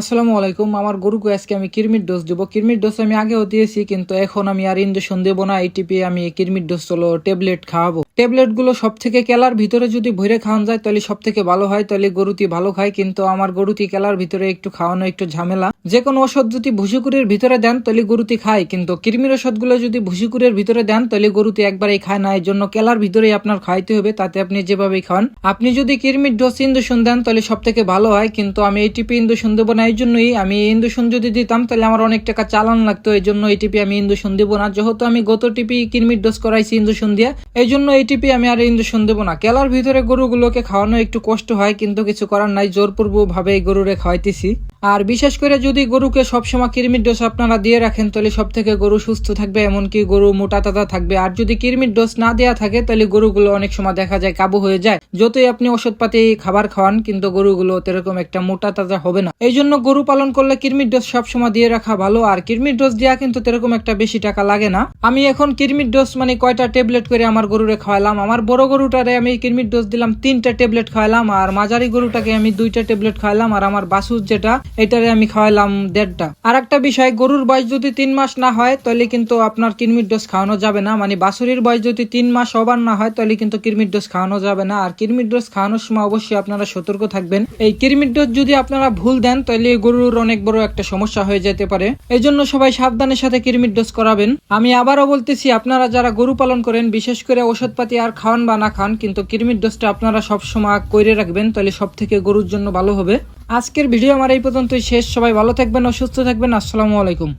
আসসালামু আলাইকুম, আমার গরুকে আজকে আমি কিরমির ডোজ দেবো। কিরমির ডোজ আমি আগেও দিয়েছি, কিন্তু এখন আমি আর ইঞ্জেকশন দেবো না। এইটিপি আমি কিরমির ডোজ হলো ট্যাবলেট খাওয়াবো। ট্যাবলেটগুলো সব থেকে কেলার ভিতরে যদি ভরে খাওয়ান যায়, তাহলে সব থেকে ভালো হয়। তাহলে গরুটি ভালো খায়, কিন্তু আমার গরুটি কেলার ভিতরে একটু খাওয়ানো একটু ঝামেলা। যে কোনো ওষুধ যদি ভুসিকুরের ভিতরে দেন, তাহলে গরুটি খায়। কিন্তু কিরমির ওষুধগুলো যদি ভুসিকুরের ভিতরে দেন, তাহলে গরুটি একবারেই খায় না। এর জন্য কেলার ভিতরেই আপনার খাইতে হবে, তাতে আপনি যেভাবেই খান আপনি যদি কিরমির ডোজ ইন্দুশন দেন, তাহলে সব থেকে ভালো হয়। কিন্তু আমি এইটিপি ইন্দুশন দেবো না এই জন্যই আমি ইন্দুসন যদি দিতাম, তাহলে আমার অনেক টাকা চালান লাগতো। এই জন্য এই টিপি আমি ইন্দুসন দিব না। যেহেতু আমি গত টিপি কিনমিট ডোজ করাইছি ইন্দুসন দিয়ে, এই জন্য এই টিপি আমি আর ইন্দুসন দেবো না। কেলার ভিতরে গরুগুলোকে খাওয়ানো একটু কষ্ট হয়, কিন্তু কিছু করার নাই। জোরপূর্ব ভাবে এই গরুরে খাওয়াইতেছি। আর বিশেষ করে যদি গরুকে সবসময় কিরমির ডোজ আপনারা দিয়ে রাখেন, তাহলে সব থেকে গরু সুস্থ থাকবে, এমনকি গরু মোটা তাজা থাকবে। আর যদি কিরমির ডোজ না দেওয়া থাকে, তাহলে গরুগুলো অনেক সময় দেখা যায় কাবু হয়ে যায়। যতই আপনি ওষুধপাতি খাবার খাওয়ান, কিন্তু গরুগুলো এরকম একটা মোটা তাজা হবে না। এই জন্য গরু পালন করলে কিরমির ডোজ সবসময় দিয়ে রাখা ভালো, আর কিরমির ডোজ দেওয়া কিন্তু এরকম একটা বেশি টাকা লাগে না। আমি এখন কিরমির ডোজ মানে কয়টা ট্যাবলেট করে আমার গরুরে খাওয়ালাম। আমার বড় গরুটারে আমি কিরমির ডোজ দিলাম, তিনটা ট্যাবলেট খাওয়ালাম। আর মাঝারি গরুটাকে আমি দুইটা ট্যাবলেট খাওয়ালাম। আর আমার বাসুর যেটা এটারে আমি খাওয়ালাম দেড়টা। আর একটা বিষয়, গরুর বয়স যদি তিন মাস না হয়, তাহলে কিন্তু আপনার কিরমির ডোজ খাওয়ানো যাবে না। মানে বাসুরির বয়স যদি তিন মাস ওভার না হয়, তাহলে কিন্তু কিরমির ডোজ খাওয়ানো যাবে না। আর কিরমির ডোজ খাওয়ানোর সময় অবশ্যই আপনারা সতর্ক থাকবেন। এই কিরমির ডোজ যদি আপনারা ভুল দেন, তাহলে গরুর অনেক বড় একটা সমস্যা হয়ে যেতে পারে। এই জন্য সবাই সাবধানের সাথে কিরমির ডোজ করাবেন। আমি আবারও বলতেছি, আপনারা যারা গরু পালন করেন, বিশেষ করে ওষুধপাতি আর খাওয়ান বা না খান কিন্তু কিরমির ডোজটা আপনারা সবসময় করে রাখবেন, তাহলে সব থেকে গরুর জন্য ভালো হবে। আজকের ভিডিও আমার এই পর্যন্তই। শেষ। সবাই ভালো থাকবেন ও সুস্থ থাকবেন। আসসালামু আলাইকুম।